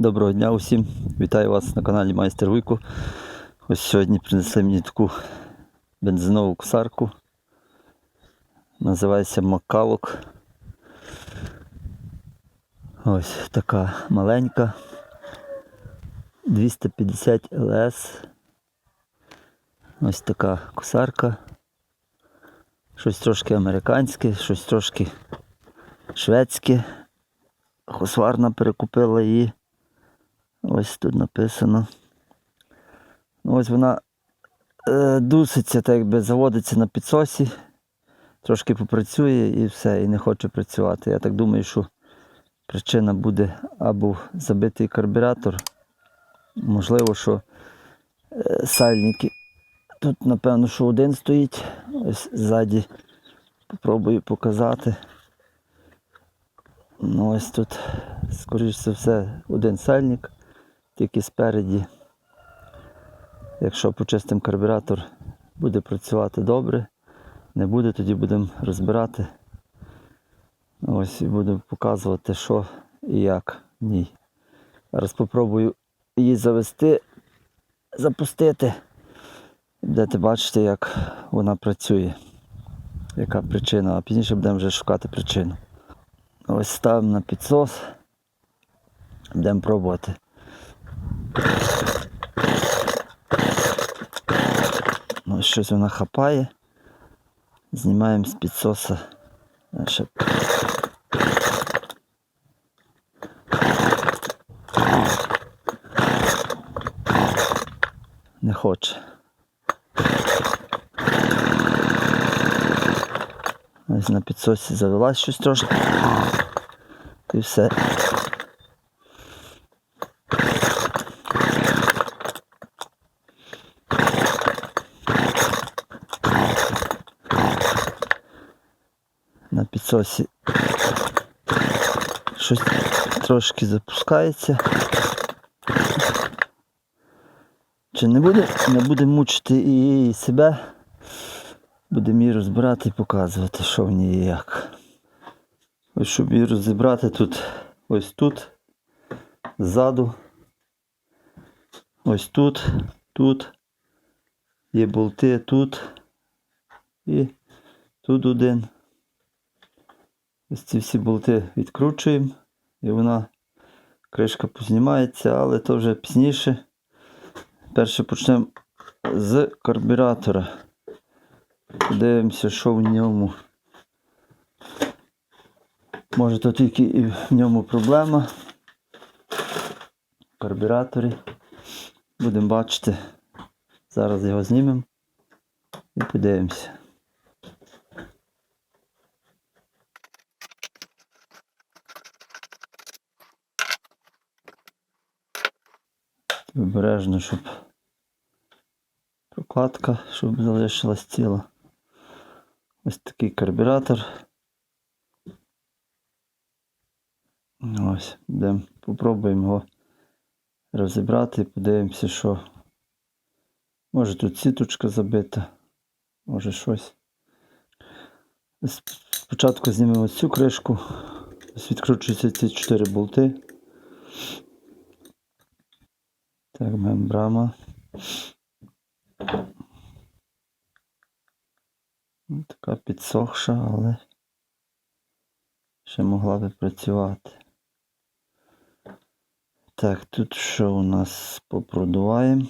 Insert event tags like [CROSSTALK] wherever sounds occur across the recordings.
Доброго дня усім. Вітаю вас на каналі Майстер Вуйко. Ось сьогодні принесли мені таку бензинову косарку. Називається Макалок. Ось така маленька. 250 ЛС. Ось така косарка. Щось трошки американське, щось трошки шведське. Хосварна перекупила її. Ось тут написано. Ну, ось вона е, дуситься, так якби заводиться на підсосі, трошки попрацює і все, і не хоче працювати. Я так думаю, що причина буде або забитий карбюратор, можливо, що е, сальники. Тут, напевно, що один стоїть. Ось ззаді попробую показати. Ну ось тут, скоріш за все, один сальник, тільки спереді. Якщо почистимо карбюратор, буде працювати добре. Не буде, тоді будемо розбирати. Ось і буду показувати, що і як в ній. Зараз спробую її завести, запустити. Будете бачити, як вона працює. Яка причина, а пізніше будемо вже шукати причину. Ось ставимо на підсос. Будемо пробувати. Ну, щось вона хапає. Знімаємо з підсоса. Ще... Не хоче. Ось на підсосі завелась щось трошки. І все. На щось трошки запускається. Чи не буде? Не буде мучити і себе. Будемо її розбирати і показувати, що в ній як. Ось щоб її розібрати тут, ось тут, ззаду, ось тут, тут, є болти тут і тут один. Ось ці всі болти відкручуємо і вона кришка познімається, але то вже пізніше. Перше почнемо з карбюратора. Подивимося, що в ньому. Може то тільки і в ньому проблема. Карбюраторі. Будемо бачити. Зараз його знімемо і подивимося. Обережно, щоб прокладка, щоб залишилась ціла. Ось такий карбюратор. Ось, будемо, попробуємо його розібрати і подивимося, що. Може тут сіточка забита, може щось. Спочатку знімемо цю кришку. Ось відкручуються ці чотири болти. Так, мембрана. Ну, Така підсохша, але ще могла би працювати. Так, тут що у нас попродуваємо.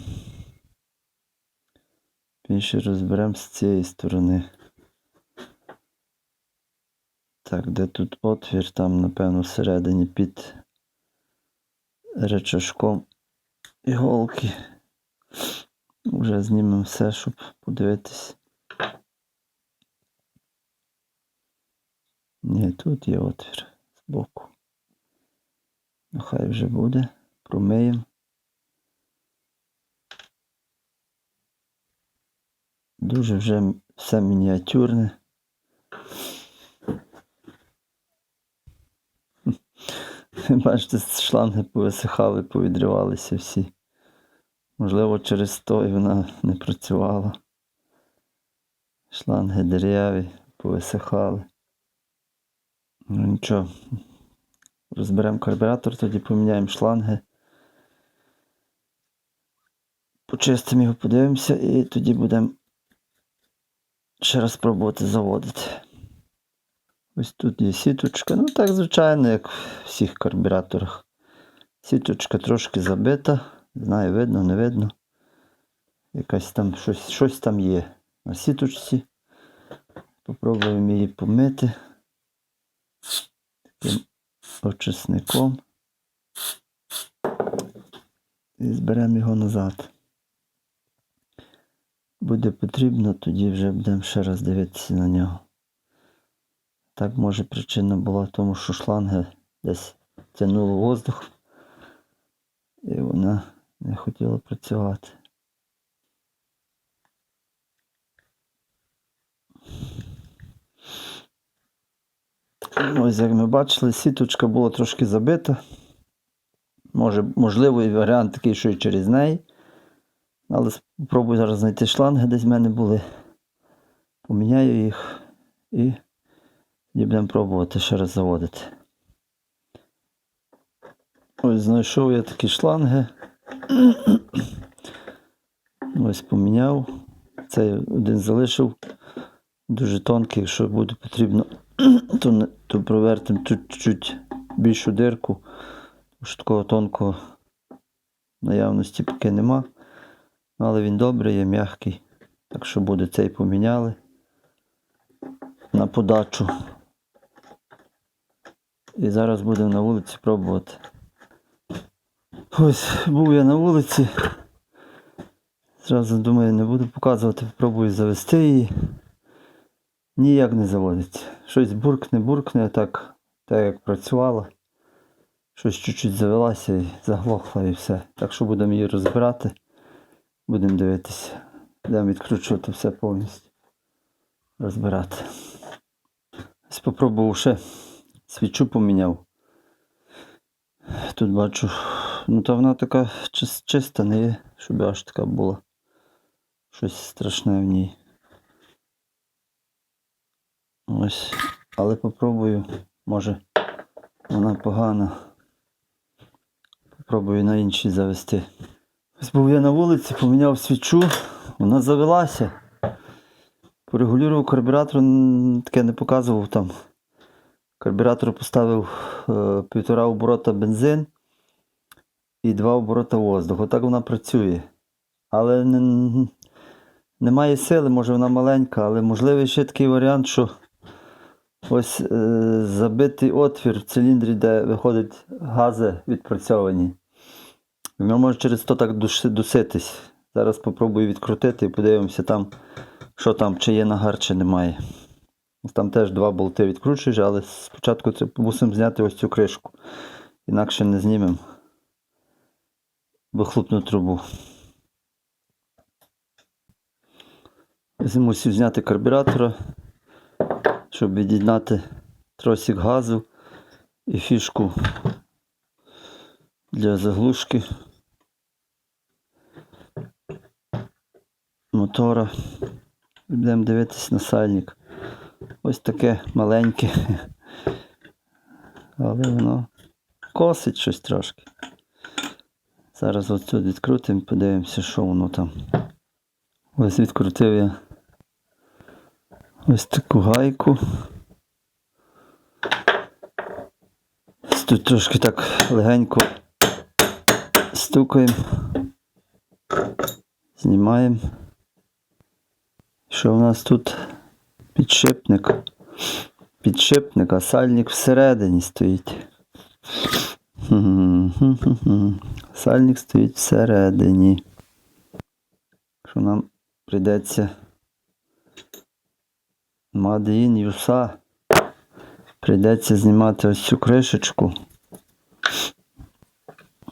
Більше розберемо з цієї сторони. Так, де тут отвір, там, напевно, всередині під речашком іголки. Вже знімемо все, щоб подивитись. Ні, тут є отвір збоку. Ну, хай вже буде. Промиємо. Дуже вже все мініатюрне. [LAUGHS] Бачите, шланги повисихали, повідривалися всі. Можливо, через то і вона не працювала. Шланги дерев'яві, повисихали. Ну нічого, розберемо карбюратор, тоді поміняємо шланги. Почистимо його, подивимося і тоді будемо ще раз пробувати заводити. Ось тут є сіточка. Ну так, звичайно, як в всіх карбюраторах. Сіточка трошки забита. Знаю, видно, не видно. Якась там щось, щось там є на сіточці. Попробуємо її помити таким очисником. І зберемо його назад. Буде потрібно, тоді вже будемо ще раз дивитися на нього. Так, може, причина була в тому, що шланги десь тягнуло воздух, і вона не хотіла працювати. Ось як ми бачили, сіточка була трошки забита. Може, можливий варіант такий, що і через неї. Але спробую зараз знайти шланги, десь в мене були. Поміняю їх і тоді будемо пробувати ще раз заводити. Ось знайшов я такі шланги. [CLEARS THROAT] Ось поміняв. Цей один залишив. Дуже тонкий, якщо буде потрібно, [CLEARS THROAT] то, то провертимо чуть-чуть більшу дирку. Тому що такого тонкого наявності поки нема. Але він добрий, є м'який. Так що буде цей поміняли на подачу. І зараз будемо на вулиці пробувати. Ось був я на вулиці. Зразу думаю, не буду показувати, спробую завести її. Ніяк не заводиться. Щось буркне, буркне, так, так як працювала. Щось чуть-чуть завелася і заглохла і все. Так що будемо її розбирати. Будемо дивитися. Будемо відкручувати все повністю. Розбирати. Ось ще свічу поміняв. Тут бачу, ну та вона така чиста, не є, щоб аж така була. Щось страшне в ній. Ось. Але попробую, може вона погана. Попробую на іншій завести. Ось був я на вулиці, поміняв свічу, вона завелася. Порегулював карбюратор, таке не показував там. Карбюратор поставив е, півтора оборота бензин і два оборота воздух. Отак вона працює. Але не, немає сили, може вона маленька, але можливий ще такий варіант, що ось е, забитий отвір в циліндрі, де виходять гази відпрацьовані. Воно може через то так дуситись. Зараз спробую відкрутити і подивимося там, що там, чи є нагар, чи немає. Ось Там теж два болти відкручуєш, але спочатку це мусимо зняти ось цю кришку. Інакше не знімемо вихлопну трубу. Мусив зняти карбюратора, щоб від'єднати тросик газу і фішку для заглушки мотора. Будемо дивитись на сальник. Ось таке маленьке. Але воно косить щось трошки. Зараз оцю відкрутимо, подивимося, що воно там. Ось відкрутив я ось таку гайку. Тут трошки так легенько стукаємо. Знімаємо. Що у нас тут? Підшипник. Підшипник, а сальник всередині стоїть. [LAUGHS] Сальник стоїть всередині. Що нам прийдеться in USA. Прийдеться знімати ось цю кришечку.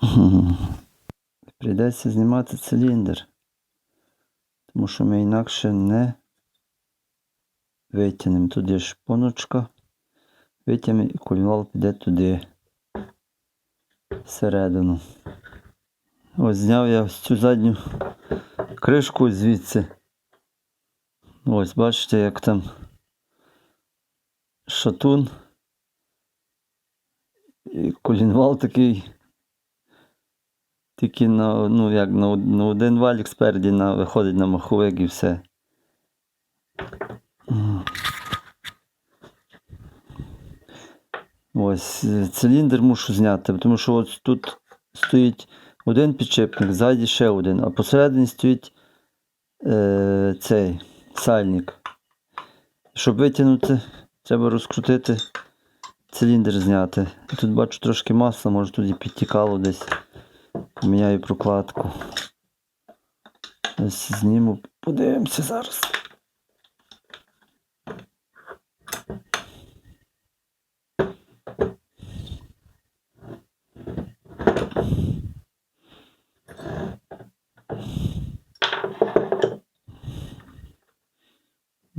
[LAUGHS] Прийдеться знімати циліндр. Тому що ми інакше не витягнемо. Тут є шпоночка. Витягнемо і кульвал піде туди. Всередину. Ось зняв я ось цю задню кришку звідси. Ось, бачите, як там шатун. І колінвал такий Тільки на, ну, як, на, на один валік спереді на, виходить на маховик і все. Ось е, циліндр мушу зняти, тому що от тут стоїть один підшипник, ззаді ще один, а посередині стоїть е, цей сальник. Щоб витягнути, треба розкрутити, циліндр зняти. Тут бачу трошки масла, може тут і підтікало десь. Поміняю прокладку. Ось зніму, подивимося зараз.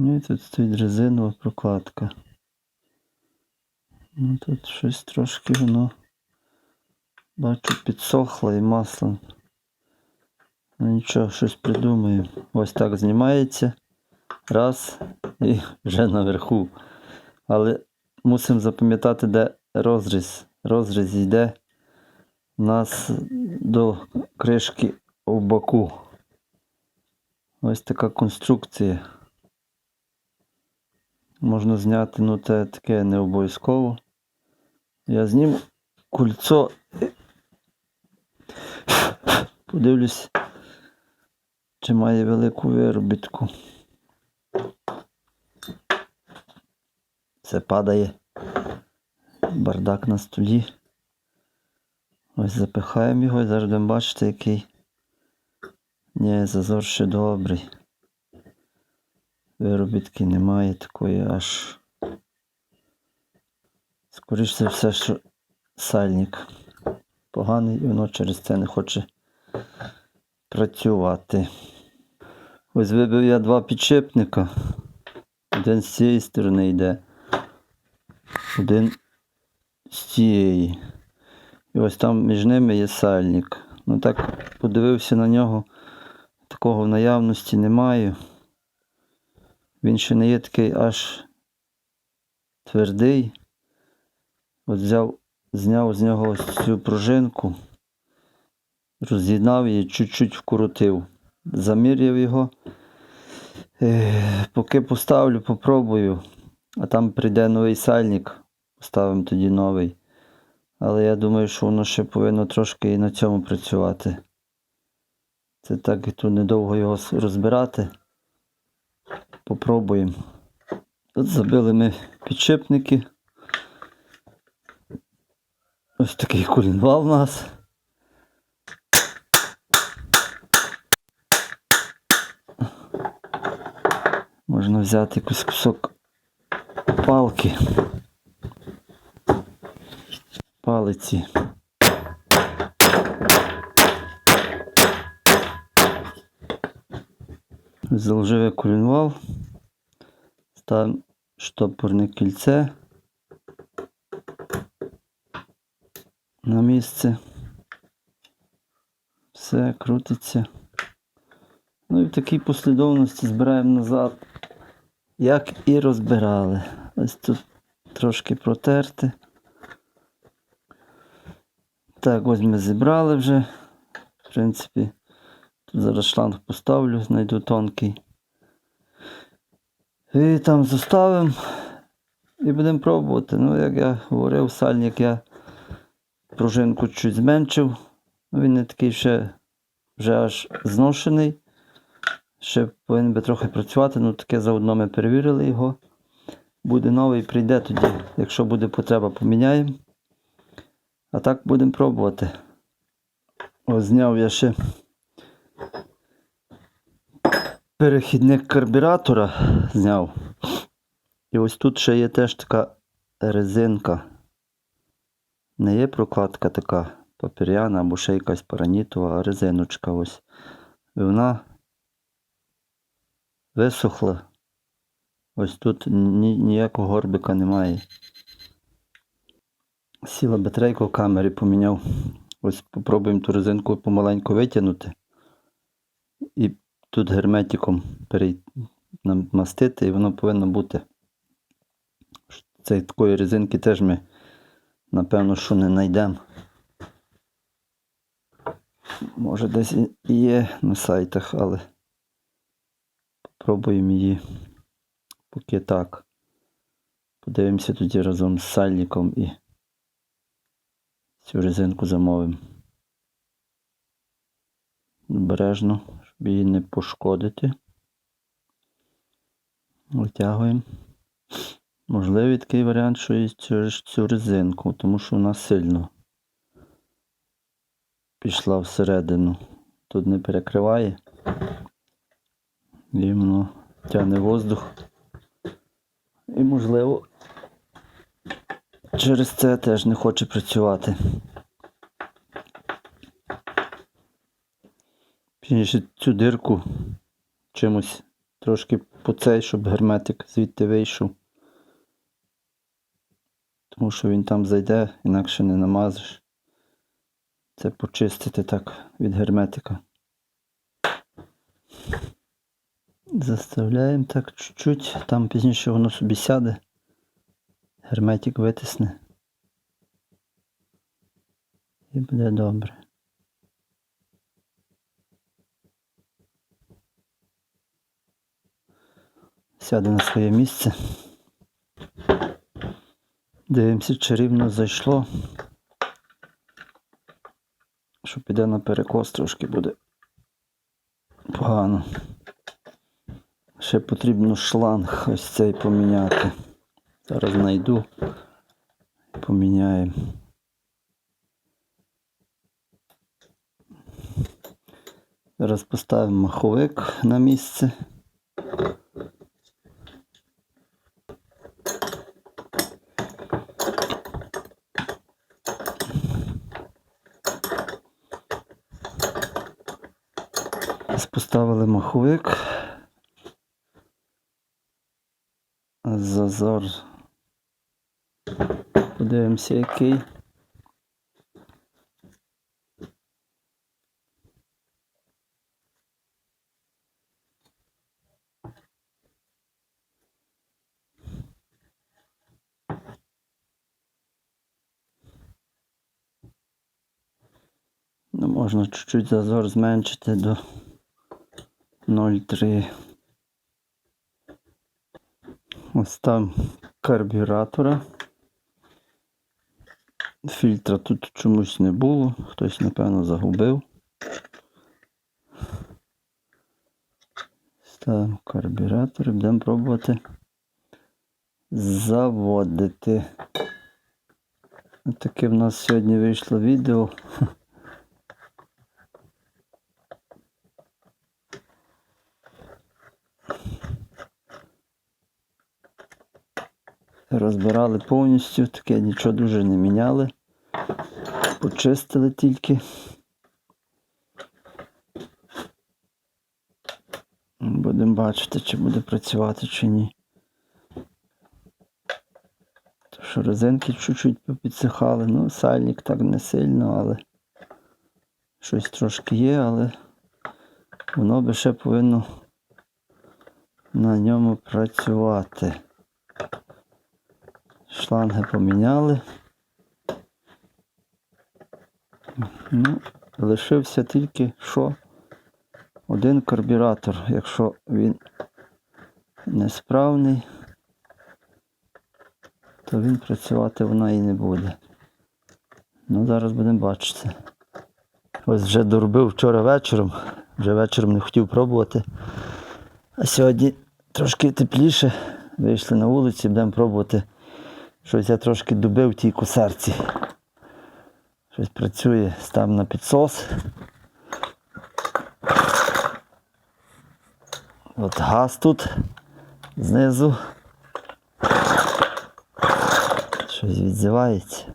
Ну і тут стоїть резинова прокладка. Ну тут щось трошки воно бачу підсохло і масло. Ну нічого, щось придумаю. Ось так знімається. Раз і вже наверху. Але мусимо запам'ятати, де розріз. Розріз йде у нас до кришки у боку. Ось така конструкція. Можна зняти, ну це таке не обов'язково. Я зніму кульцо. Подивлюсь, чи має велику виробітку. Це падає. Бардак на столі. Ось запихаємо його і будемо бачити, який. Ні, зазор ще добрий. Виробітки немає такої аж. Скоріше за все, що сальник поганий і воно через це не хоче працювати. Ось вибив я два підшипника. Один з цієї сторони йде, один з цієї. І ось там між ними є сальник. Ну так подивився на нього. Такого в наявності немає. Він ще не є такий аж твердий. От взяв, зняв з нього ось цю пружинку, роз'єднав її, чуть-чуть вкрутив, заміряв його. Е, поки поставлю, попробую, а там прийде новий сальник, поставимо тоді новий. Але я думаю, що воно ще повинно трошки і на цьому працювати. Це так і тут недовго його розбирати. Попробуємо. Тут забили ми підшипники. Ось такий колінвал у нас. Можна взяти якийсь кусок палки. Палиці. Заложив колінвал. Ставимо штопорне кільце на місце. Все крутиться. Ну і в такій послідовності збираємо назад, як і розбирали. Ось тут трошки протерти. Так, ось ми зібрали вже. В принципі, зараз шланг поставлю, знайду тонкий. І там заставимо і будемо пробувати. Ну, як я говорив, сальник я пружинку чуть зменшив. Ну, Він не такий ще вже аж зношений. Ще повинен би трохи працювати, ну таке заодно ми перевірили його. Буде новий, прийде тоді. Якщо буде потреба, поміняємо. А так будемо пробувати. Ось зняв я ще перехідник карбюратора зняв. І ось тут ще є теж така резинка. Не є прокладка така папір'яна або ще якась паранітова, а резиночка ось. І вона висохла. Ось тут ні, ніякого горбика немає. Сіла батарейку в камері поміняв. Ось попробуємо ту резинку помаленьку витягнути. І тут герметиком намастити, і воно повинно бути. Цієї такої резинки теж ми, напевно, що не знайдемо. Може десь і є на сайтах, але попробуємо її поки так. Подивимося тоді разом з сальником і цю резинку замовимо. Обережно, щоб її не пошкодити. Витягуємо. Можливий такий варіант, що і через цю резинку, тому що вона сильно пішла всередину. Тут не перекриває. І воно тягне воздух. І можливо через це теж не хоче працювати. Пізніше цю дирку чимось трошки по цей, щоб герметик звідти вийшов. Тому що він там зайде, інакше не намазиш. Це почистити так від герметика. Заставляємо так чуть-чуть, там пізніше воно собі сяде, герметик витисне. І буде добре. Сяде на своє місце. Дивимося, чи рівно зайшло. Що піде на перекос, трошки буде погано. Ще потрібно шланг ось цей поміняти. Зараз знайду поміняємо. Зараз поставимо маховик на місце. Ось Поставили маховик. Зазор. Подивимося, який. Ну, можна чуть-чуть зазор зменшити до 0,3. Ось там карбюратора. Фільтра тут чомусь не було, хтось, напевно, загубив. Ставимо карбюратор і будемо пробувати заводити. Таке в нас сьогодні вийшло відео. Розбирали повністю, таке нічого дуже не міняли. Почистили тільки. Будемо бачити, чи буде працювати, чи ні. То що резинки чуть-чуть попідсихали, ну, сальник так не сильно, але щось трошки є, але воно би ще повинно на ньому працювати. Шланги поміняли. Ну, лишився тільки що один карбюратор. Якщо він несправний, то він працювати вона і не буде. Ну, зараз будемо бачити. Ось вже доробив вчора вечором, вже вечором не хотів пробувати. А сьогодні трошки тепліше. Вийшли на вулиці, будемо пробувати. Щось я трошки добив тій косарці. Щось працює, став на підсос. От газ тут знизу. Щось відзивається.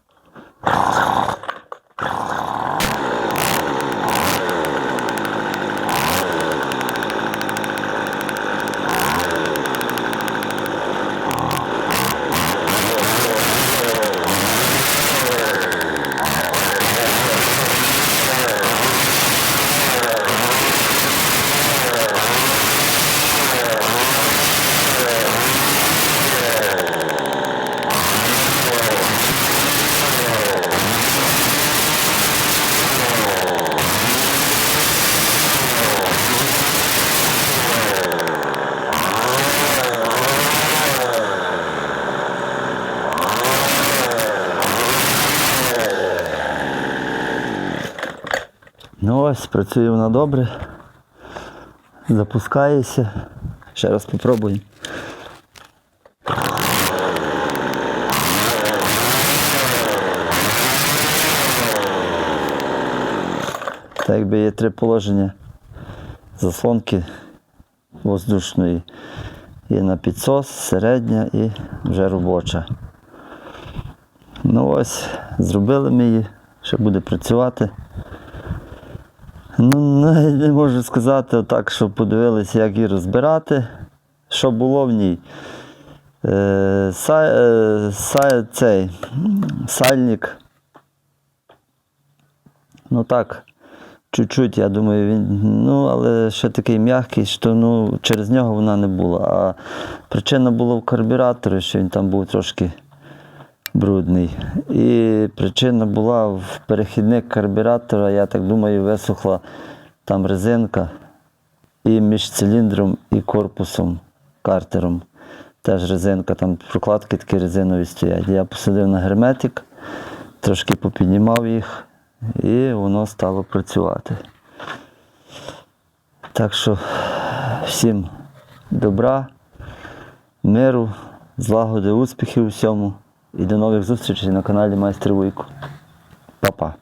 Працює вона добре. Запускається. Ще раз попробуємо. Так якби є три положення заслонки воздушної. Є на підсос, середня і вже робоча. Ну ось, зробили ми її, ще буде працювати. Ну, не можу сказати отак, що подивилися, як її розбирати, що було в ній. Е, сай, е, сай, цей сальник. Ну так, чуть-чуть, я думаю, він, ну, але ще такий м'який, що ну, через нього вона не була. А причина була в карбюраторі, що він там був трошки брудний. І причина була в перехідник карбюратора, я так думаю, висохла там резинка і між циліндром і корпусом, картером. Теж резинка, там прокладки такі резинові стоять. Я посадив на герметик, трошки попіднімав їх, і воно стало працювати. Так що всім добра, миру, злагоди, успіхів у всьому. І до нових зустрічей на каналі Майстер Вуйку. Па-па.